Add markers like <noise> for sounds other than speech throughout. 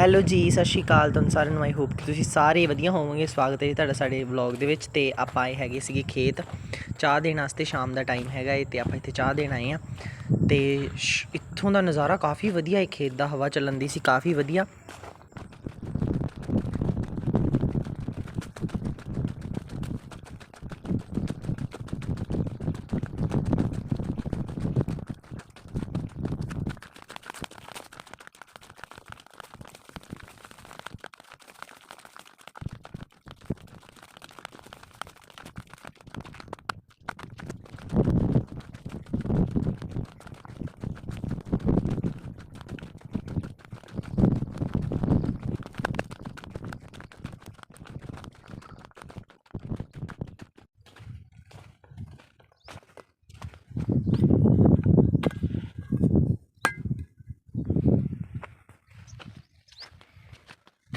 Hello ਜੀ, ਸਤਿ ਸ਼੍ਰੀ ਅਕਾਲ ਤੁਹਾਨੂੰ ਸਾਰਿਆਂ ਨੂੰ ਆਈ ਹੋਪ ਕਿ ਤੁਸੀਂ ਸਾਰੇ ਵਧੀਆ ਹੋਵੋਗੇ। ਸਵਾਗਤ ਹੈ ਜੀ ਤੁਹਾਡਾ ਸਾਡੇ ਵਲੌਗ ਦੇ ਵਿੱਚ ਤੇ ਆਪਾਂ ਆਏ ਹੈਗੇ ਸੀਗੇ ਖੇਤ। ਚਾਹ ਦੇਣ ਵਾਸਤੇ ਸ਼ਾਮ ਦਾ ਟਾਈਮ ਹੈਗਾ ਏ ਤੇ ਆਪਾਂ ਇੱਥੇ ਚਾਹ ਦੇਣ ਆਏ ਆ। ਤੇ ਸ਼- ਇੱਥੋਂ ਦਾ ਨਜ਼ਾਰਾ ਕਾਫੀ ਵਧੀਆ ਏ, ਖੇਤ ਦਾ ਹਵਾ ਚੱਲਣ ਦੀ ਸੀ, ਕਾਫੀ ਵਧੀਆ।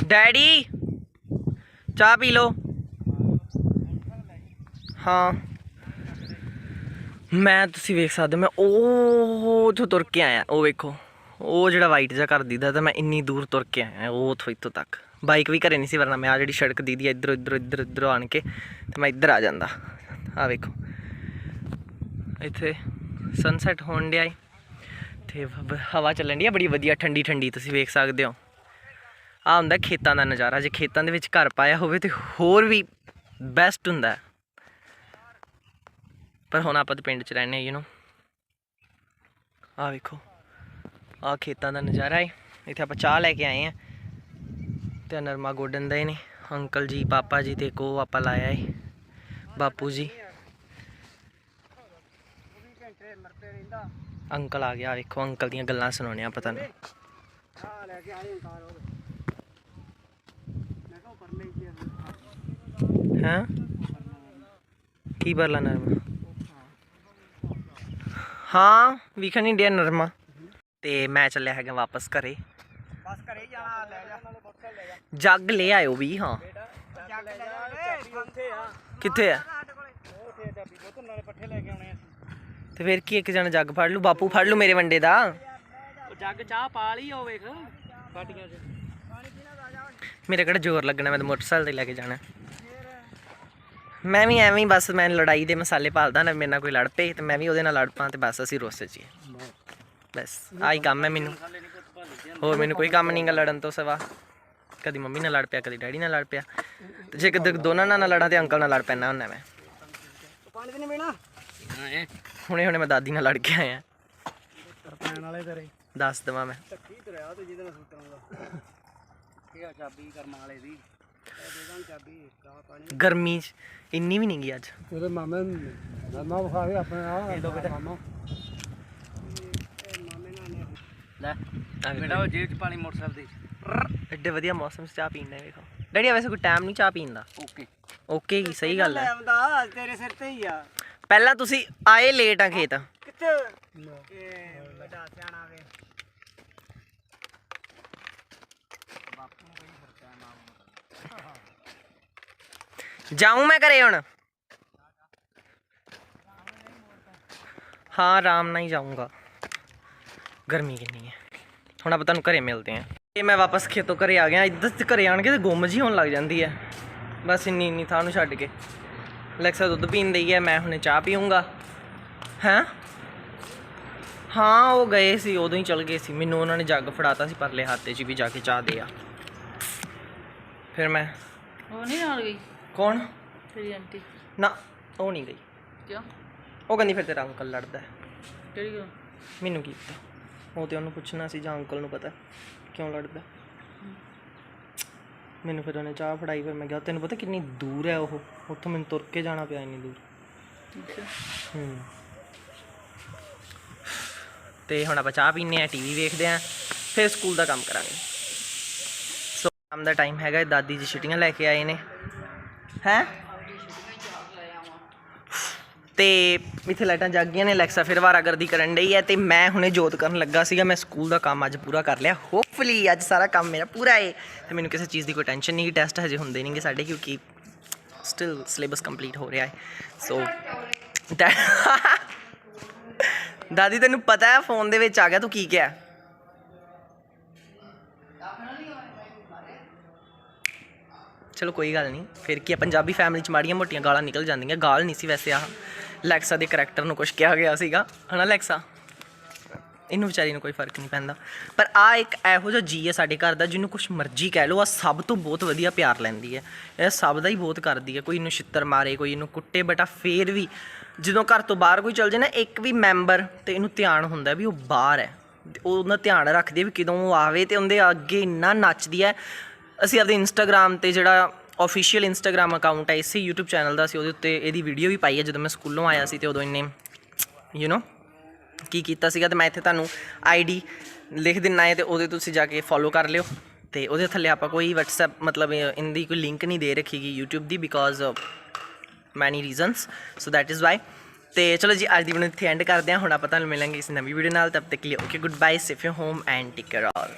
ਡੈਡੀ ਚਾਹ ਪੀ ਲਓ। ਹਾਂ। ਮੈਂ ਤੁਸੀਂ ਵੇਖ ਸਕਦੇ ਹੋ, ਮੈਂ ਉਹ ਉੱਥੋਂ ਤੁਰ ਕੇ ਆਇਆ ਉਹ ਵੇਖੋ। ਉਹ ਜਿਹੜਾ ਵਾਈਟ ਜਿਹਾ ਘਰ ਦੀਦਾ ਤਾਂ ਮੈਂ ਇੰਨੀ ਦੂਰ ਤੁਰ ਕੇ ਆਇਆ ਉਹ ਉੱਥੋਂ ਇੱਥੋਂ ਤੱਕ। ਬਾਈਕ ਵੀ ਘਰੇ ਨਹੀਂ ਸੀ ਵਰਨਾ ਮੈਂ ਆ ਜਿਹੜੀ ਸੜਕ ਦੀਦੀ ਇੱਧਰੋਂ ਇੱਧਰੋਂ ਇੱਧਰ ਇੱਧਰੋਂ ਆਣ ਕੇ ਤੇ ਮੈਂ ਇੱਧਰ ਆ ਜਾਂਦਾ। ਆ ਵੇਖੋ। ਇੱਥੇ ਸਨਸੈਟ ਹੋਣ ਡਿਆ ਏ। ਤੇ ਹਵਾ ਚੱਲਣ ਡਈ ਆ ਬੜੀ ਵਧੀਆ ਠੰਡੀ ਠੰਡੀ ਤੁਸੀਂ ਵੇਖ ਸਕਦੇ ਹੋ। ਆ ਹੁੰਦਾ ਖੇਤਾਂ ਦਾ ਨਜ਼ਾਰਾ। ਜੇ ਖੇਤਾਂ ਦੇ ਵਿੱਚ ਘਰ ਪਾਇਆ ਹੋਵੇ ਤੇ ਹੋਰ ਵੀ ਬੈਸਟ ਹੁੰਦਾ ਪਰ ਹੁਣ ਆਪਾਂ ਤਾਂ ਪਿੰਡ 'ਚ ਰਹਿੰਦੇ ਯੂ نو ਆ ਵੇਖੋ ਆ ਖੇਤਾਂ ਦਾ ਨਜ਼ਾਰਾ ਹੈ। ਇੱਥੇ ਆਪਾਂ ਚਾਹ ਲੈ ਕੇ ਆਏ ਆ ਤੇ ਨਰਮਾ ਗੋਡਨ ਦਾ ਹੀ ਨੇ ਅੰਕਲ ਜੀ, ਪਾਪਾ ਜੀ ਤੇ ਕੋ ਆਪਾਂ ਲਾਇਆ ਏ ਬਾਪੂ ਜੀ। ਅੰਕਲ ਆ ਗਿਆ। ਵੇਖੋ, ਅੰਕਲ ਦੀਆਂ ਗੱਲਾਂ ਸੁਣਾਉਣੇ ਆ ਪਤਾ ਨਹੀਂ ਹਾਂ? ਕੀ ਬਰਲਾ ਨਰਮਾ? ਹਾਂ ਵਿਖਣ ਨਹੀਂ ਡਿਆ ਨਰਮਾ। ਤੇ ਮੈਂ ਚੱਲਿਆ ਹੈਗਾ ਵਾਪਸ ਘਰੇ। ਬਸ ਘਰੇ ਜਾਣਾ ਲੈ ਜਾ। ਜੱਗ ਲੈ ਆਇਓ ਵੀ ਹਾਂ। ਕਿੱਥੇ ਆ? ਤੇ ਫਿਰ ਕੀ ਇੱਕ ਜਣਾ ਜੱਗ ਫੜ ਲੂ ਬਾਪੂ ਫੜ ਲੂ ਮੇਰੇ ਵੰਡੇ ਦਾ? ਜੱਗ ਚਾਹ ਪਾ ਲਈ ਉਹ ਵੇਖ। ਫਾਟੀਆਂ 'ਚ ਮੇਰੇ ਕਿਹੜਾ ਜ਼ੋਰ ਲੱਗਣਾ ਮੈਂ ਤਾਂ ਮੋਟਰਸਾਈਕਲ ਤੇ ਲੈ ਕੇ ਜਾਣਾ। ਮੈਂ ਵੀ ਐਵੇਂ ਹੀ ਬਸ ਮੈਂ ਲੜਾਈ ਦੇ ਮਸਾਲੇ ਪਾਲਦਾ ਨਾ ਮੇਰੇ ਨਾਲ ਕੋਈ ਲੜ ਪਏ ਤੇ ਮੈਂ ਵੀ ਉਹਦੇ ਨਾਲ ਲੜ ਪਾਂ ਤੇ ਬਸ ਅਸੀਂ ਰੋਸੇ ਚ ਬਸ ਆਹੀ ਕੰਮ ਹੈ ਮੈਨੂੰ। ਹੋਰ ਮੈਨੂੰ ਕੋਈ ਕੰਮ ਨਹੀਂਗਾ ਲੜਨ ਤੋਂ ਸਿਵਾ। ਕਦੀ ਮੰਮੀ ਨਾਲ ਲੜ ਪਿਆ ਕਦੀ ਡੈਡੀ ਨਾਲ ਲੜ ਪਿਆ। ਤੇ ਜੇ ਕਦੇ ਦੋਨਾਂ ਨਾਲ ਨਾ ਲੜਾਂ ਤੇ ਅੰਕਲ ਨਾਲ ਲੜ ਪੈਣਾ ਹੁੰਦਾ ਮੈਂ। ਪਾਣੀ ਤੇ ਨਹੀਂ ਪੀਣਾ? ਹਾਂ ਹੁਣੇ ਹੁਣੇ ਮੈਂ ਦਾਦੀ ਨਾਲ ਲੜ ਕੇ ਆਇਆ। ਪੈਣ ਵਾਲੇ ਤੇਰੇ। ਦੱਸ ਦਵਾਂ ਮੈਂ। ਟੱਕੀ ਤੁਰਿਆ ਤੇ ਜਿਹਦੇ ਨਾਲ ਸੁੱਤਣਾਗਾ ਠੀਕ ਆ ਚਾਬੀ ਕਰਮਾਂ ਵਾਲੇ ਦੀ। ਇਹ ਦੇ ਦਾਂ ਚਾਬੀ ਚਾਹ ਪਾਣੀ। ਗਰਮੀ ਚ ਇੰਨੀ ਵੀ ਨਹੀਂ ਗਈ ਅੱਜ। ਤੇਰੇ ਮਾਮੇ ਨਰਮਾ ਵਿਖਾਵੇ ਆਪਣੇ ਆ ਇਹ ਦੋ ਬੇਟਾ। ਮਾਮਾ। ਮਾਮੇ ਨਾਲ ਨੇ ਲੈ ਆ ਵੇਖੋ। ਬੇਟਾ ਉਹ ਜੇਬ 'ਚ ਪਾਣੀ ਮੋਟਰਸਾਈਕਲ ਦੇ ਐਡੇ ਵਧੀਆ ਮੌਸਮ 'ਚ ਚਾਹ ਪੀਣ ਦਾ ਵੇਖੋ। ਡੈਡੀ ਆ ਵੈਸੇ ਕੋਈ ਟਾਈਮ ਨਹੀਂ ਚਾਹ ਪੀਣ ਦਾ। ਓਕੇ। ਓਕੇ ਸਹੀ ਗੱਲ ਹੈ ਆਉਂਦਾ ਤੇਰੇ ਸਿਰ ਤੇ ਹੀ ਆ। ਪਹਿਲਾਂ ਤੁਸੀਂ ਆਏ ਲੇਟ ਆ ਖੇਤ। ਕਿੱਥੇ? ਇਹ ਵੱਡਾ ਸਿਆਣਾ ਵੇ ਬਾਪੂ ਨੂੰ ਕੋਈ ਖਰਚਾ ਨਾ ਜਾਉਂ ਮੈਂ ਘਰੇ ਹੁਣ? ਹਾਂ, ਆਰਾਮ ਨਾਲ ਹੀ ਜਾਊਂਗਾ। ਗਰਮੀ ਕਿੰਨੀ ਹੈ। ਹੁਣ ਆਪਾਂ ਤੁਹਾਨੂੰ ਘਰੇ ਮਿਲਦੇ ਹਾਂ। ਇਹ ਮੈਂ ਵਾਪਸ ਖੇਤੋਂ ਘਰੇ ਆ ਗਿਆ। ਇੱਧਰ ਤੇ ਘਰੇ ਆਣ ਕੇ ਤੇ ਗੁੰਮ ਜੀ ਹੋਣ ਲੱਗ ਜਾਂਦੀ ਹੈ। ਬਸ ਇੰਨੀ ਇੰਨੀ ਥਾਂ ਨੂੰ ਛੱਡ ਕੇ। ਲੈਕਸਾ ਦੁੱਧ ਪੀਣ ਦਈ ਹੈ। ਮੈਂ ਹੁਣੇ ਚਾਹ ਪੀਊਂਗਾ। ਹੈਂ? ਹਾਂ, ਉਹ ਗਏ ਸੀ। ਉਦੋਂ ਹੀ ਚਲ ਗਏ ਸੀ। ਮੈਨੂੰ ਉਹਨਾਂ ਨੇ ਜੱਗ ਫੜਾਤਾ ਸੀ। ਪਰਲੇ ਹੱਥੇ 'ਚ ਵੀ ਜਾ ਕੇ ਚਾਹ ਦੇ ਆ। ਫਿਰ ਮੈਂ ਉਹ ਨਹੀਂ ਨਾਲ ਗਈ? ਕੌਣ? ਤੇਰੀ ਆਂਟੀ। ਨਾ ਉਹ ਨਹੀਂ ਗਈ। ਕਿਉਂ? ਉਹ ਕਹਿੰਦੀ ਫਿਰ ਤੇਰਾ ਅੰਕਲ ਲੜਦਾ ਹੈ। ਕਿਹੜੀ ਗੱਲ? ਮੈਨੂੰ ਕੀ ਪਤਾ। ਉਹ ਤੇ ਉਹਨੂੰ ਪੁੱਛਣਾ ਸੀ ਜਾਂ ਅੰਕਲ ਨੂੰ ਪਤਾ ਕਿਉਂ ਲੜਦਾ ਮੈਨੂੰ ਫਿਰ ਉਹਨੇ ਚਾਹ ਫੜਾਈ ਫਿਰ ਮੈਂ ਕਿਹਾ ਤੈਨੂੰ ਪਤਾ ਕਿੰਨੀ ਦੂਰ ਹੈ ਉਹ? ਉੱਥੋਂ ਮੈਨੂੰ ਤੁਰ ਕੇ ਜਾਣਾ ਪਿਆ ਇੰਨੀ ਦੂਰ। ਅੱਛਾ। ਹੂੰ। ਤੇ ਹੁਣ ਆਪਾਂ ਚਾਹ ਪੀਨੇ ਆ ਟੀਵੀ ਵੇਖਦੇ ਆ ਫਿਰ ਸਕੂਲ ਦਾ ਕੰਮ ਕਰਾਂਗੇ। ਸੋ ਦਾ ਟਾਈਮ ਹੈਗਾ ਦਾਦੀ ਜੀ ਛੁੱਟੀਆਂ ਲੈ ਕੇ ਆਏ ਨੇ। ਹੈ? ਤੇ ਇੱਥੇ ਲਾਈਟਾਂ ਜਗ ਗਈਆਂ ਨੇ, ਅਲੈਕਸਾ ਫਿਰ ਵਾਰਾਗਰਦੀ ਕਰਨ ਡਈ ਹੈ ਤੇ ਮੈਂ ਹੁਣੇ ਜੋਤ ਕਰਨ ਲੱਗਾ ਸੀਗਾ, ਮੈਂ ਸਕੂਲ ਦਾ ਕੰਮ ਅੱਜ ਪੂਰਾ ਕਰ ਲਿਆ। ਹੋਪਫੁਲੀ ਅੱਜ ਸਾਰਾ ਕੰਮ ਮੇਰਾ ਪੂਰਾ ਹੈ ਤੇ ਮੈਨੂੰ ਕਿਸੇ ਚੀਜ਼ ਦੀ ਕੋਈ ਟੈਨਸ਼ਨ ਨਹੀਂ ਟੈਸਟ ਹਜੇ ਹੁੰਦੇ ਨਹੀਂਗੇ ਸਾਡੇ, ਕਿਉਂਕਿ ਸਟਿਲ ਸਿਲੇਬਸ ਕੰਪਲੀਟ ਹੋ ਰਿਹਾ ਹੈ ਸੋ <laughs> ਦਾਦੀ, ਤੈਨੂੰ ਪਤਾ ਹੈ ਫੋਨ ਦੇ ਵਿੱਚ ਆ ਗਿਆ, ਤੂੰ ਕੀ ਕਿਹਾ? ਚਲੋ ਕੋਈ ਗੱਲ ਨਹੀਂ। ਫਿਰ ਕੀ ਆ, ਪੰਜਾਬੀ ਫੈਮਿਲੀ ਚ ਮਾੜੀਆਂ ਮੋਟੀਆਂ ਗਾਲਾਂ ਨਿਕਲ ਜਾਂਦੀਆਂ। ਗਾਲ ਨਹੀਂ ਸੀ ਵੈਸੇ ਆਹ ਲੈਕਸਾ ਦੇ ਕਰੈਕਟਰ ਨੂੰ ਕੁਝ ਕਿਹਾ ਗਿਆ ਸੀਗਾ। ਹਨਾ ਲੈਕਸਾ ਇਹਨੂੰ ਵਿਚਾਰੀ ਨੂੰ ਕੋਈ ਫ਼ਰਕ ਨਹੀਂ ਪੈਂਦਾ। ਪਰ ਆ ਇੱਕ ਇਹੋ ਜਿਹਾ ਜੀ ਹੈ ਸਾਡੇ ਘਰ ਦਾ, ਜਿਹਨੂੰ ਕੁਝ ਮਰਜ਼ੀ ਕਹਿ ਲਓ। ਆ ਸਭ ਤੋਂ ਬਹੁਤ ਵਧੀਆ ਪਿਆਰ ਲੈਂਦੀ ਹੈ ਇਹ ਸਭ ਦਾ ਹੀ ਬਹੁਤ ਕਰਦੀ ਹੈ ਕੋਈ ਇਹਨੂੰ ਛਿੱਤਰ ਮਾਰੇ, ਕੋਈ ਇਹਨੂੰ ਕੁੱਟੇ ਬਟਾ ਫੇਰ ਵੀ ਜਦੋਂ ਘਰ ਤੋਂ ਬਾਹਰ ਕੋਈ ਚਲ ਜੇ ਨਾ, ਇੱਕ ਵੀ ਮੈਂਬਰ ਤੇ ਇਹਨੂੰ ਧਿਆਨ ਹੁੰਦਾ ਵੀ ਉਹ ਬਾਹਰ ਹੈ। ਉਹ ਉਹਦਾ ਧਿਆਨ ਰੱਖਦੀ ਹੈ ਵੀ ਕਦੋਂ ਉਹ ਆਵੇ ਤੇ ਉਹਦੇ ਅੱਗੇ ਇੰਨਾ ਨੱਚਦੀ ਹੈ ਅਸੀਂ ਆਪਦੇ ਇੰਸਟਾਗ੍ਰam ਤੇ ਜਿਹੜਾ ਆਫੀਸ਼ੀਅਲ ਇੰਸਟਾਗ੍ਰam ਅਕਾਊਂਟ ਹੈ, ਇਸੇ YouTube ਚੈਨਲ ਦਾ ਸੀ ਉਹਦੇ ਉੱਤੇ ਇਹਦੀ ਵੀਡੀਓ ਵੀ ਪਾਈ ਹੈ, ਜਦੋਂ ਮੈਂ ਸਕੂਲੋਂ ਆਇਆ ਸੀ ਤੇ ਉਦੋਂ ਇਹਨੇ ਯੂ نو ਕੀ ਕੀਤਾ ਸੀਗਾ ਤੇ ਮੈਂ ਇੱਥੇ ਤੁਹਾਨੂੰ ਆਈਡੀ ਲਿਖ ਦਿੰਨਾ ਹੈ ਤੇ ਉਹਦੇ ਤੁਸੀਂ ਜਾ ਕੇ ਫੋਲੋ ਕਰ ਲਿਓ ਤੇ ਉਹਦੇ ਥੱਲੇ ਆਪਾਂ ਕੋਈ WhatsApp ਮਤਲਬ ਇਹਦੀ ਕੋਈ ਲਿੰਕ ਨਹੀਂ ਦੇ ਰੱਖੀਗੀ YouTube the because many reasons so that is why ਤੇ ਚਲੋ ਜੀ, ਅੱਜ ਦੀ ਵੀਡੀਓ ਇੱਥੇ ਐਂਡ ਕਰਦੇ ਹਾਂ, ਹੁਣ ਆਪਾਂ ਤੁਹਾਨੂੰ ਮਿਲਾਂਗੇ ਇਸ ਨਵੀਂ ਵੀਡੀਓ ਨਾਲ, ਤਬ ਤੱਕ ਲਈ okay good bye safe you home and take care all